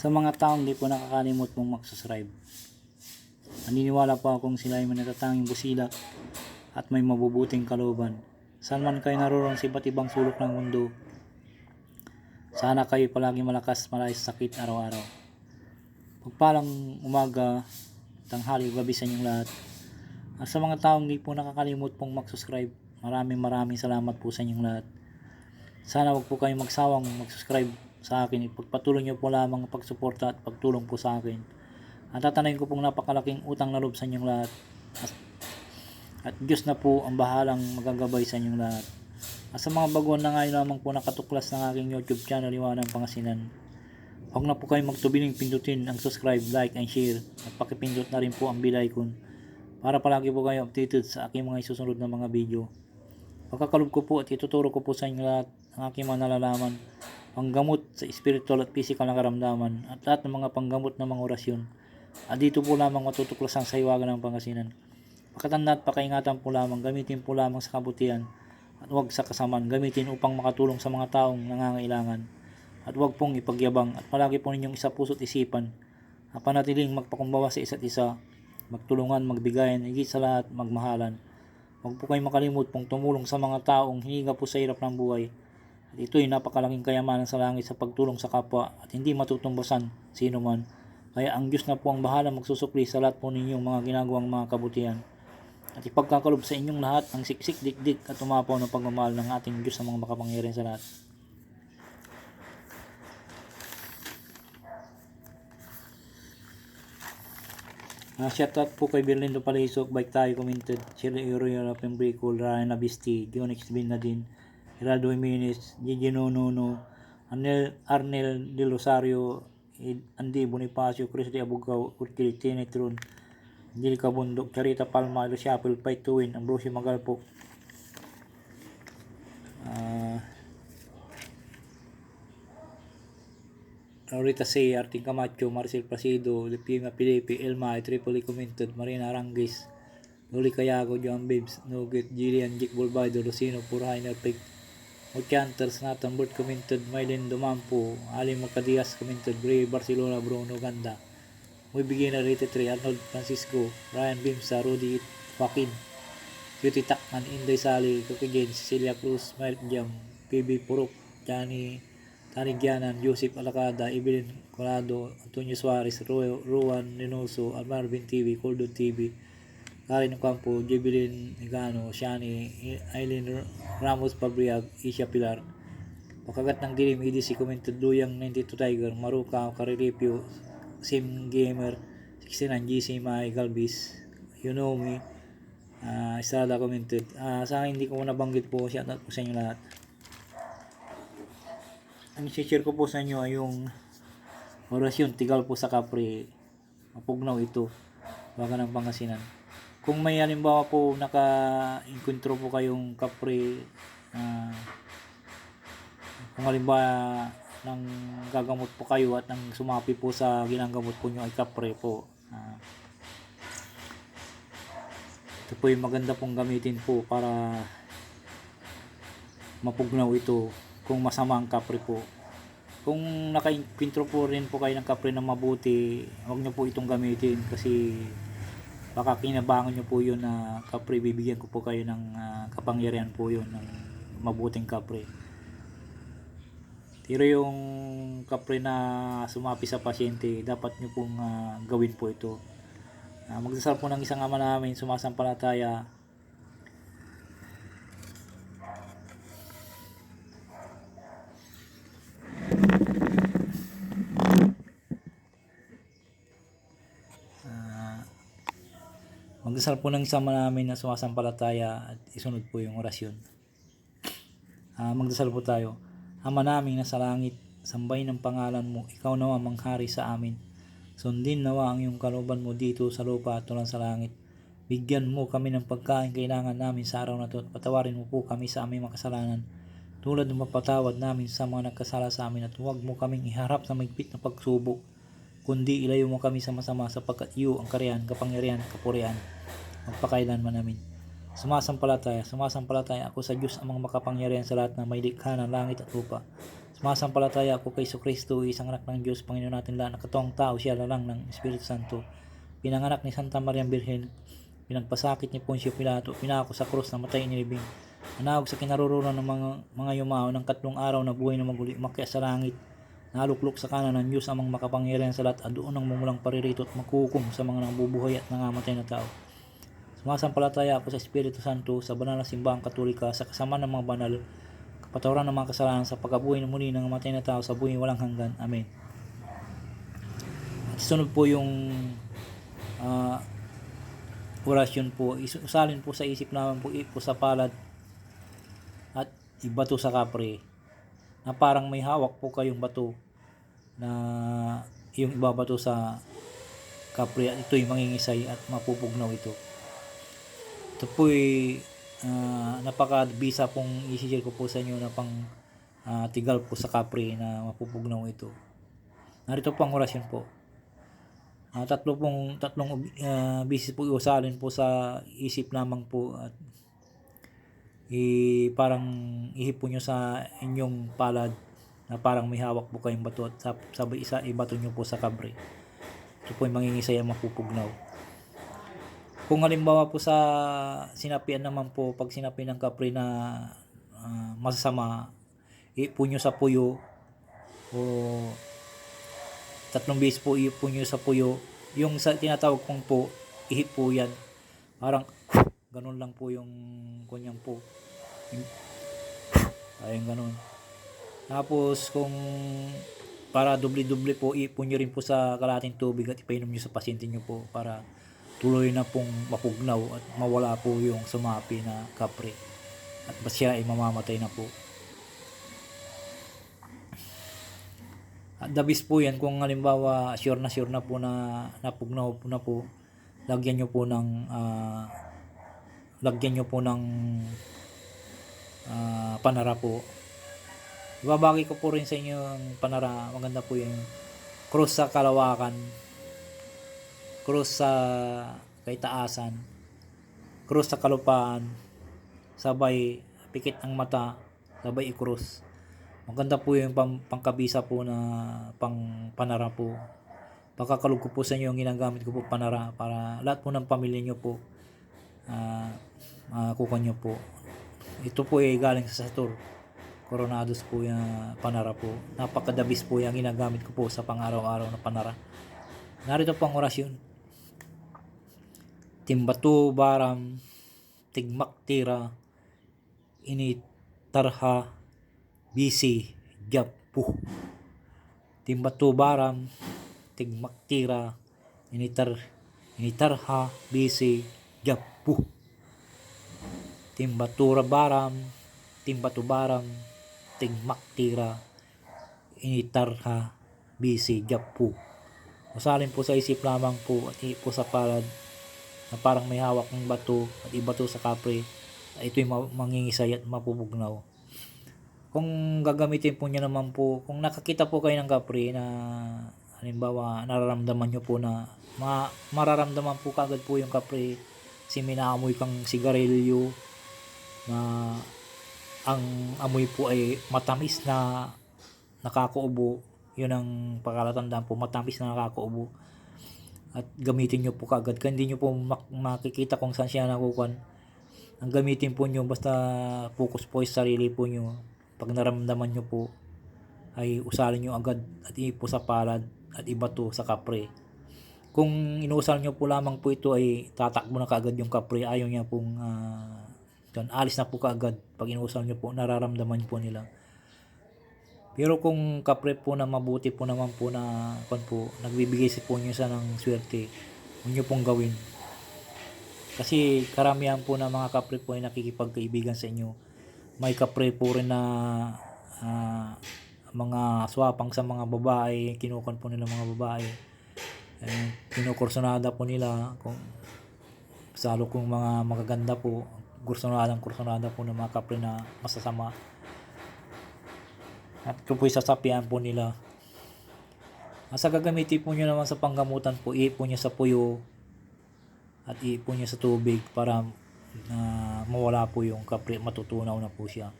Sa mga taong di po nakakalimot mong magsuscribe. Naniniwala po akong sila ay manatatanging busila at may mabubuting kalooban. Saan man kayo naroon sa iba't ibang sulok ng mundo, sana kayo palagi malakas malayas sa sakit araw-araw. Pagpalang umaga, tanghali, gabi sa inyong lahat. At sa mga taong di po nakakalimot pong mag-subscribe, maraming maraming salamat po sa inyong lahat. Sana wag po kayong magsawang mag-subscribe sa akin. Ipagpatuloy niyo po lamang ang pagsuporta at pagtulong po sa akin. At tatanayin ko pong napakalaking utang na loob sa inyong lahat. At, at Diyos na po ang bahalang magagabay sa inyong lahat. At sa mga baguhan na ngayon lamang po nakatuklas ng aking YouTube channel, Iwanang Pangasinan. Huwag na po kayong magtubiling pindutin ang subscribe, like, and share. At pakipindot na rin po ang bell icon para palagi po kayo updated sa aking mga isusunod na mga video. Pagkakalob ko po at ituturo ko po sa inyo lahat ang aking mga nalalaman, panggamot sa spiritual at physical na karamdaman at lahat ng mga panggamot ng mga orasyon. At dito po lamang matutuklasan sa iwagan ng Pangasinan. Pakatanda at pakaingatan po lamang, gamitin po lamang sa kabutihan at huwag sa kasamaan, gamitin upang makatulong sa mga taong nangangailangan. At huwag pong ipagyabang at palagi po ninyong isa puso't isipan at panatiling magpakumbawa sa isa't isa, magtulungan, magbigayan, higit sa lahat, magmahalan. Huwag po kayong makalimut pong tumulong sa mga taong hiniga po sa hirap ng buhay. At ito'y napakalaking kayamanan sa langit sa pagtulong sa kapwa at hindi matutumbasan sino man. Kaya ang Diyos na po ang bahala magsusukli sa lahat po ninyong mga ginagawang mga kabutihan. At ipagkakalob sa inyong lahat ang siksik, dikdik at umapaw ng pagmamahal ng ating Diyos sa mga makapangyarihan sa lahat. Uh, shout out po kay Berlindo Palisok, Bike Tayo Commented, Chile Uriel Pembricol, Ryan Abisti, Jonix Bin Nadine, Geraldo Jimenez, Gigi Nonono, Arnel, Arnel De Rosario, Ed- Andy Bonifacio, Chris De Abugao, Urkil Tinetron, Angelica Bundok, Charita Palma, Lucia Apple, Win, Ambrosio Magalpo, Ah, Laurita C, Arting Camacho, Marcel Placido, Lipima Pilipi, Elma, Tripoli Commented, Marina Arangis, Luli Cayago, John Bibbs, Nugget, Gillian, Jick Bolbaido, Lucino, Purhainer, Pig, Muchanters, Nathan Burt Commented, Mylene Dumampo, Ali Macadias Commented, Bray, Barcelona, Bruno Ganda, Muy Beginner, 83, Arnold Francisco, Ryan Bimsa, Rudy Joaquin, Beauty Takman, Inday Sali, Jane, Cecilia Cruz, Mike Jam, PB Purok, Johnny Tanigyanan, Joseph Alacada, Evelyn Colado, Antonio Suarez, Ru- Ruan Reynoso, Marvin TV, Coldon TV, Karen Campo, Jubilin Igano, Shani, Aileen Ramos Pabriag, Isha Pilar, Pagkagat ng dilim, EDC commented Luyang 92 Tiger, Maruka, Kariripio, Sim Gamer, 69 GC Mai Galvis, You Know Me, uh, Estrada commented. Ah, sa akin hindi ko nabanggit po, shout out po sa inyo lahat. Ang share ko po sa inyo ay yung orasyon, tigal po sa kapre, mapugnaw ito, baka ng Pangasinan. Kung may halimbawa po naka-encontro po kayong kapre, ah, kung halimbawa nang gagamot po kayo at nang sumapi po sa ginagamot po nyo ay kapre po. ah, ito po yung maganda pong gamitin po para mapugnaw ito kung masama ang kapre po. Kung naka-intro po rin po kayo ng kapre na mabuti, huwag nyo po itong gamitin kasi baka kinabangan nyo po yun na kapre, bibigyan ko po kayo ng ah, kapangyarihan po yun ng mabuting kapre. Pero yung kapre na sumapi sa pasyente, dapat nyo pong ah, gawin po ito. Uh, magdasal po ng isang ama namin, sumasampalataya. Magdasal po ng isang ama namin na sumasampalataya at isunod po yung orasyon. Ah, magdasal po tayo. Ama namin na sa langit, sambahin ang pangalan mo, ikaw nawa manghari sa amin. Sundin nawa ang iyong kalooban mo dito sa lupa at tulang sa langit. Bigyan mo kami ng pagkain kailangan namin sa araw na ito at patawarin mo po kami sa aming makasalanan. Tulad ng mapatawad namin sa mga nagkasala sa amin at huwag mo kaming iharap sa magpit na pagsubok, kundi ilayo mo kami sa masama sapagkat iyo ang kariyan, kapangyarihan, kapurihan, magpakailanman namin. Sumasampalataya, sumasampalataya ako sa Diyos amang makapangyarihan sa lahat na may likha ng langit at lupa. Sumasampalataya ako kay Kristo, isang anak ng Diyos, Panginoon natin lahat, nakatawang tao, siya lalang ng Espiritu Santo. Pinanganak ni Santa Maria Birhen, pinagpasakit ni Poncio Pilato, pinako sa krus, namatay inilibing. Nanawag sa kinaroroonan ng mga, mga yumao ng katlong araw na buhay na maguli, umakyat sa langit, naluklok sa kanan ng Diyos amang makapangyarihan sa lahat at doon ang mumulang paririto at magkukum sa mga nabubuhay at nangamatay na tao. Sumasampalataya ako sa Espiritu Santo, sa banal na simbahang katolika, sa kasama ng mga banal, kapatawaran ng mga kasalanan sa pagkabuhay ng muli ng matay na tao sa buhay walang hanggan. Amen. At sunod po yung ah, orasyon po, is- usalin po sa isip namin po, ipo sa palad at ibato sa kapre na parang may hawak po kayong bato na yung ibabato sa kapre at ito'y mangingisay at mapupugnaw ito. Ito po'y ah, napaka-bisa pong i-share ko po sa inyo na pang ah, tigal po sa kapre na mapupugnaw ito. Narito po ang orasyon po. Ah, tatlo pong tatlong uh, bisis po iusalin po sa isip lamang po at i parang ihipon nyo sa inyong palad na parang may hawak po kayong bato at sab- sabay isa ibato nyo po sa kabre. Ito po yung mangingisay ang mapupugnaw. Kung halimbawa po sa sinapian naman po, pag sinapi ng kapre na ah, masasama, iipon nyo sa puyo o tatlong beses po iipon nyo sa puyo. Yung sa tinatawag kong po, ihip yan. Parang ganun lang po yung kunyang po. Yung- Ayun ganun. Tapos kung para doble-doble po, ipon nyo rin po sa kalating tubig at ipainom nyo sa pasyente nyo po para tuloy na pong mapugnaw at mawala po yung sumapi na kapre. At ba siya ay mamamatay na po. At dabis po yan kung halimbawa sure na sure na po na napugnaw po na po, lagyan nyo po ng ah, lagyan nyo po ng ah, panara po. Ibabagi ko po rin sa inyo ang panara. Maganda po yung cross sa kalawakan, cross sa kaitaasan, cross sa kalupaan, sabay pikit ang mata, sabay i-cross. Maganda po yung pang, pangkabisa po na pang panara po. Pagkakalog ko po sa inyo yung ginagamit ko po panara para lahat po ng pamilya nyo po ah makukuha nyo po. Ito po ay galing sa Satur. Coronados po yung panara po. Napakadabis po yung ginagamit ko po sa pang-araw-araw na panara. Narito po ang orasyon. Timbatu baram, tigmak tira, initarha, bisi, japu. Timbatu baram, tigmak tira, initar, initarha, bisi, japu. Timbatura baram, timbatu baram, tigmak tira, initarha, bisi, japu. Masalin po sa isip lamang po at po sa palad na parang may hawak ng bato at ibato sa kapre ito'y ma- mangingisay at mapupugnaw. Kung gagamitin po niya naman po, kung nakakita po kayo ng kapre na halimbawa nararamdaman nyo po na ma- mararamdaman po kagad po yung kapre si minaamoy kang sigarilyo na ang amoy po ay matamis na nakakaubo. Yun ang pagkalatandaan po matamis na nakakaubo. At gamitin nyo po kagad kaya hindi nyo po mak- makikita kung saan siya nakukuhan ang gamitin po nyo basta focus po sa sarili po nyo. Pag naramdaman nyo po ay usalin nyo agad at ipo sa palad at ibato sa kapre kung inusal nyo po lamang po ito ay tatakbo na kaagad yung kapre ayaw niya pong ah, yun, alis na po kaagad pag inusal nyo po nararamdaman po nila pero kung kapre po na mabuti po naman po na kon po, nagbibigay si po nyo sa ng swerte, huwag nyo pong gawin. Kasi karamihan po na mga kapre po ay nakikipagkaibigan sa inyo. May kapre po rin na ah, mga swapang sa mga babae, kinukon po nila mga babae. Eh, kinukursonada po nila kung salo kung mga magaganda po, kursonadang kursonada po ng mga kapre na masasama. At kung po'y sasapian po nila. Asa gagamitin po nyo naman sa panggamutan po, iipon nyo sa puyo at iipon nyo sa tubig para na mawala po yung kapre, matutunaw na po siya.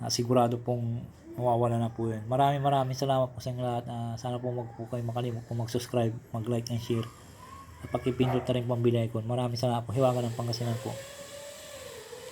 Na sigurado pong mawawala na po yun. Maraming maraming salamat po sa inyo lahat. Ah, sana po mag po kayo makalimut po mag-subscribe, mag-like and share. At pakipindot na rin pang bell icon. Maraming salamat po. Hiwaga ng Pangasinan po.